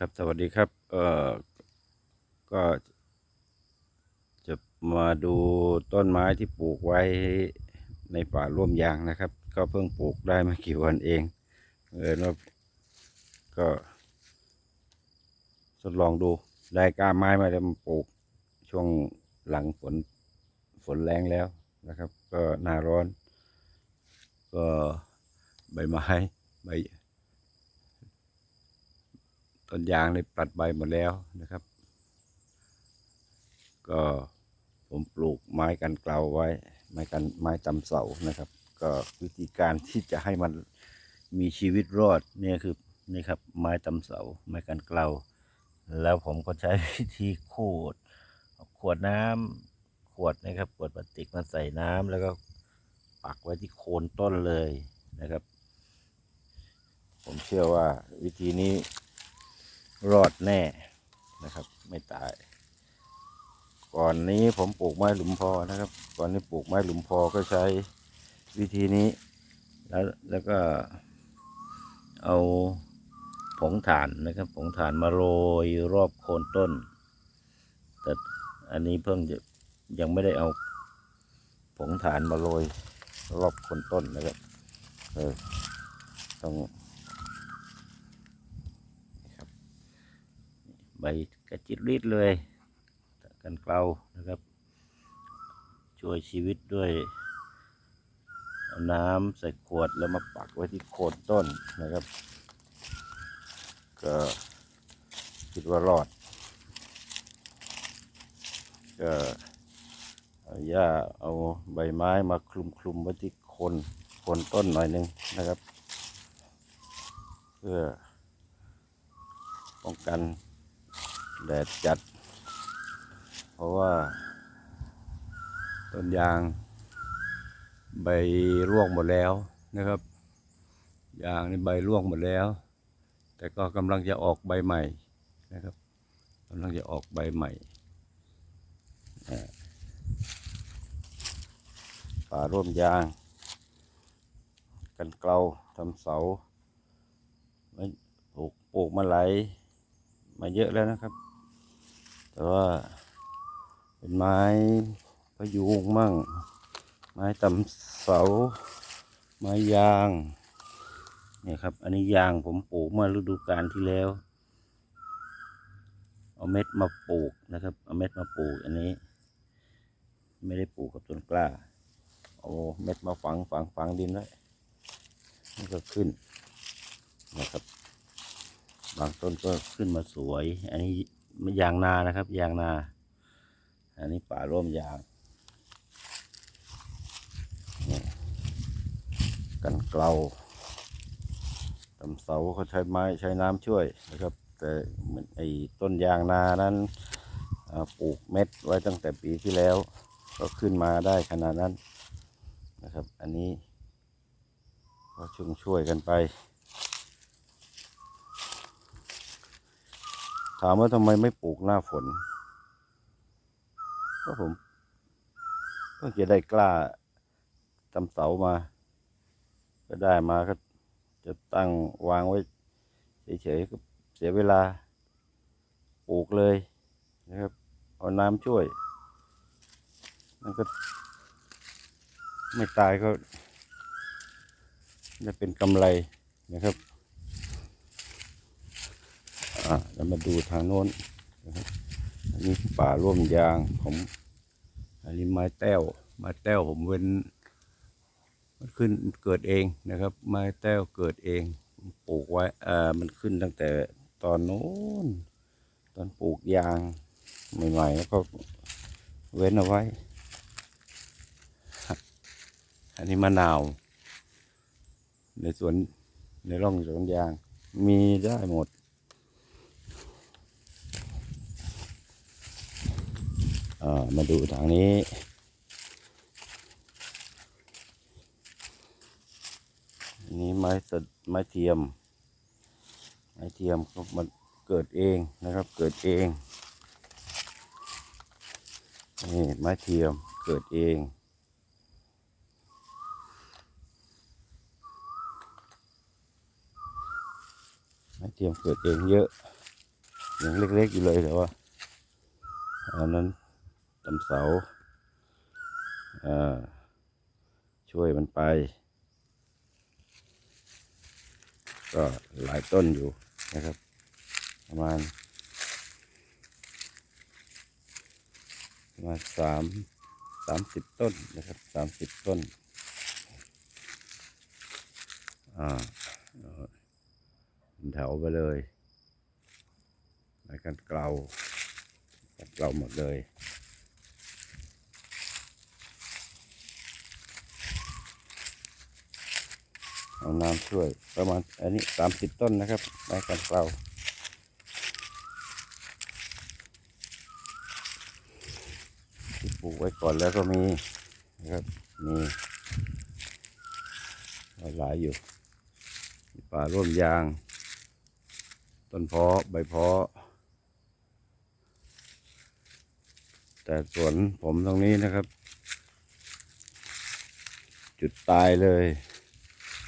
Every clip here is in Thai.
ครับสวัสดีครับเอ่อก็จะมาดูต้นไม้ที่ปลูกไว้ในป่าร่วมยางนะครับ ก็เพิ่งปลูกได้ไม่กี่วันเองเออว่าก็ทดลองดูได้กล้าไม้มาแล้วมปลูกช่วงหลังฝนฝนแรงแล้วนะครับ ก็หน้าร้อน ก็ใบไม้ใบ ต้นยางในปัดใบหมดแล้วนะครับ ก็ผมปลูกไม้กันเกลาไว้ ไม้กันไม้ตำเสานะครับ ก็วิธีการที่จะให้มันมีชีวิตรอดเนี่ยคือนี่ครับไม้ตำเสาไม้กันเกลาแล้วผมก็ใช้วิธีขูด ขวดน้ำขวดนะครับขวดพลาสติกมาใส่น้ำแล้วก็ปักไว้ที่โคนต้นเลยนะครับ ผมเชื่อว่าวิธีนี้ รอดแน่นะครับ ไม่ตาย ก่อนนี้ผมปลูกไม้หลุมพอนะครับ ก่อนนี้ปลูกไม้หลุมพอก็ใช้วิธีนี้ แล้วแล้วก็เอาผงถ่านนะครับผงถ่านมาโรยรอบโคนต้น แต่อันนี้เพิ่งจะยังไม่ได้เอาผงถ่านมาโรยรอบโคนต้นนะครับ เออ ต้อง ใบกระจิตริดเลยกันเกลานะครับ ช่วยชีวิตด้วยเอาน้ำใส่ขวดแล้วมาปักไว้ที่โคนต้นนะครับ ก็คิดว่ารอด ก็เอาหญ้าเอาใบไม้มาคลุมคลุมๆไว้ที่โคนโคนต้นหน่อยหนึงนะครับ เพื่อป้องกัน แดดจัด เพราะว่า ต้นยาง ใบร่วงหมดแล้วนะครับ ยางนี่ใบร่วงหมดแล้ว แต่ก็กำลังจะออกใบใหม่นะครับกำลังจะออกใบใหม่ป่าร่วมยาง กันเกลาทำเสาไม่ปลูกปลูกมาหลายมาเยอะแล้วนะครับ แต่ว่า เป็นไม้พะยุงมั่ง ไม้ตำเสา ไม้ยางเนี่ยครับ อันนี้ยางผมปลูกเมื่อฤดูกาลที่แล้ว เอาเม็ดมาปลูกนะครับ เอาเม็ดมาปลูกอันนี้ ไม่ได้ปลูกกับต้นกล้า เอาเม็ดมาฝังฝังฝังดินไว้นี่ก็ขึ้นนะครับ บางต้นก็ขึ้นมาสวย อันนี้ ยางนานะครับ ยางนา อันนี้ป่าร่วมยางกันเกลาตำเสาเขาใช้ไม้ใช้น้ำช่วยนะครับ แต่เหมือนไอ้ต้นยางนานั้นปลูกเม็ดไว้ตั้งแต่ปีที่แล้ว ก็ขึ้นมาได้ขนาดนั้นนะครับ อันนี้ก็ช่วยช่วยกันไป ถามว่าทำไมไม่ปลูกหน้าฝนก็ผมเพิ่งจะได้กล้าทำเสามา ก็ได้มาก็จะตั้งวางไว้เฉยๆก็เสียเวลาปลูกเลยนะครับ เอาน้ำช่วย มันก็ ไม่ตายก็ จะเป็นกำไรนะครับ อ่าแล้วมาดูทางโน้นนะครับอันนี้ป่าร่วมยางผมอันนี้ไม้แต้วไม้แต้วผมเว้นมันขึ้นเกิดเองนะครับ ไม้แต้วเกิดเองปลูกไว้อ่ามันขึ้นตั้งแต่ตอนโน้นตอนปลูกยางใหม่ๆแล้วก็เว้นเอาไว้ อันนี้มะนาว ในสวนในร่องสวนยาง มีได้หมด อ่า มาดูทางนี้นนี้ไม้สดไม้เทียม ไม้เทียมก็มันเกิดเองนะครับ เกิดเองนี่ไม้เทียมเกิดเองไม้เทียมเกิดเองเยอะอยังเล็กๆอยู่เลยแต่ว่าอันนั้น ตำเสาอ่าช่วยมันไป ก็หลายต้นอยู่นะครับ ประมาณประมาณสามสามสิบต้นนะครับสามสิบต้นอ่าแถวไปเลยไม้กันเกลาเกลาหมดเลย เอาน้ำช่วยประมาณอันนี้สามสิบต้นนะครับไม้กันเกลาที่ปลูกไว้ก่อนแล้วก็มีนะครับมีหลายอยู่ป่าร่วมยาง ต้นเพาะใบเพาะแต่สวนผมตรงนี้นะครับ จุดตายเลย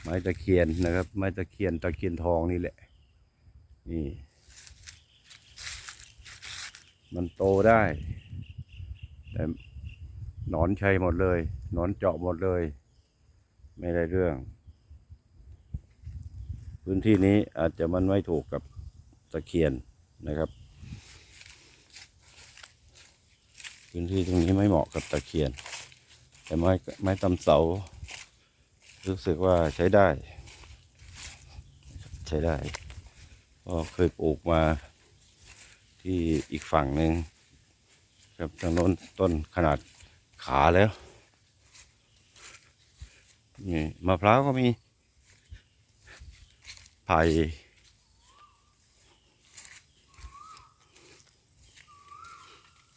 ไม้ตะเคียนนะครับ ไม้ตะเคียนตะเคียนทองนี่แหละ นี่ มันโตได้ แต่หนอนชัยหมดเลย หนอนเจาะหมดเลย ไม่ได้เรื่อง พื้นที่นี้อาจจะมันไม่ถูกกับตะเคียนนะครับ พื้นที่ตรงนี้ไม่เหมาะกับตะเคียน แต่ไม้ไม้ตำเสา รู้สึกว่าใช้ได้ ใช้ได้ก็เคยปลูกมาที่อีกฝั่งหนึ่งครับทางโน้นต้นขนาดขาแล้วนี่มะพร้าวก็มีไผ่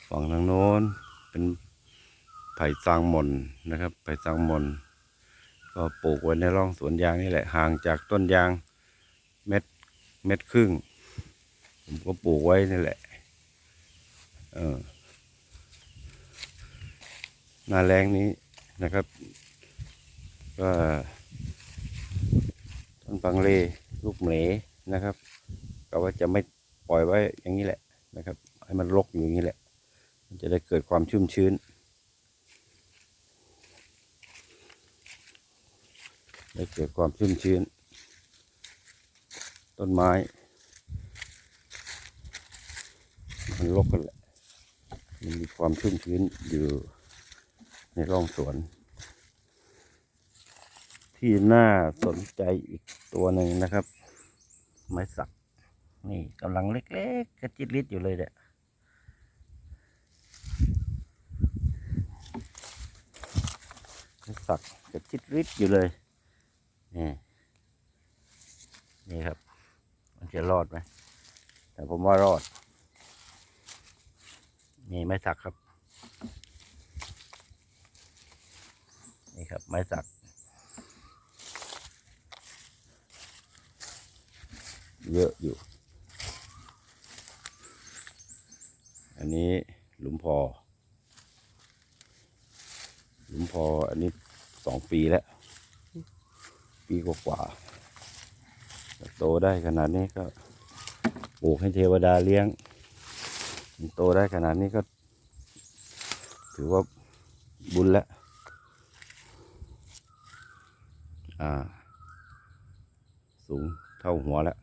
ฝั่งทางโน้นเป็นไผ่ซางมนนะครับไผ่ซางมน ก็ปลูกไว้ในร่องสวนยางนี่แหละห่างจากต้นยางเม็ดเม็ดครึ่ง ผมก็ปลูกไว้นี่แหละ เออหน้าแรงนี้นะครับ ก็ต้นปังเลลูกเหมลนะครับก็ว่าจะไม่ปล่อยไว้อย่างนี้แหละนะครับ ให้มันรกอยู่อย่างนี้แหละ มันจะได้เกิดความชุ่มชื้น ได้เกิดความชุ่มชื้น ต้นไม้ มันรกกันแหละมันมีความชุ่มชื้นอยู่ในร่องสวน ที่น่าสนใจอีกตัวหนึ่งนะครับ ไม้สัก นี่กำลังเล็กๆกระจิตริดอยู่เลยเนี่ยไม้สักกระจิตริดอยู่เลย นี่ นี่ครับ มันจะรอดไหม แต่ผมว่ารอด นี่ไม้สักครับ นี่ครับ ไม้สัก เยอะอยู่ อันนี้หลุมพอ หลุมพออันนี้สองปีแล้ว ปีกว่าๆโตได้ขนาดนี้ก็ปลูกให้เทวดาเลี้ยง โตได้ขนาดนี้ก็ ถือว่าบุญแล้วอ่า สูงเท่าหัวแล้ว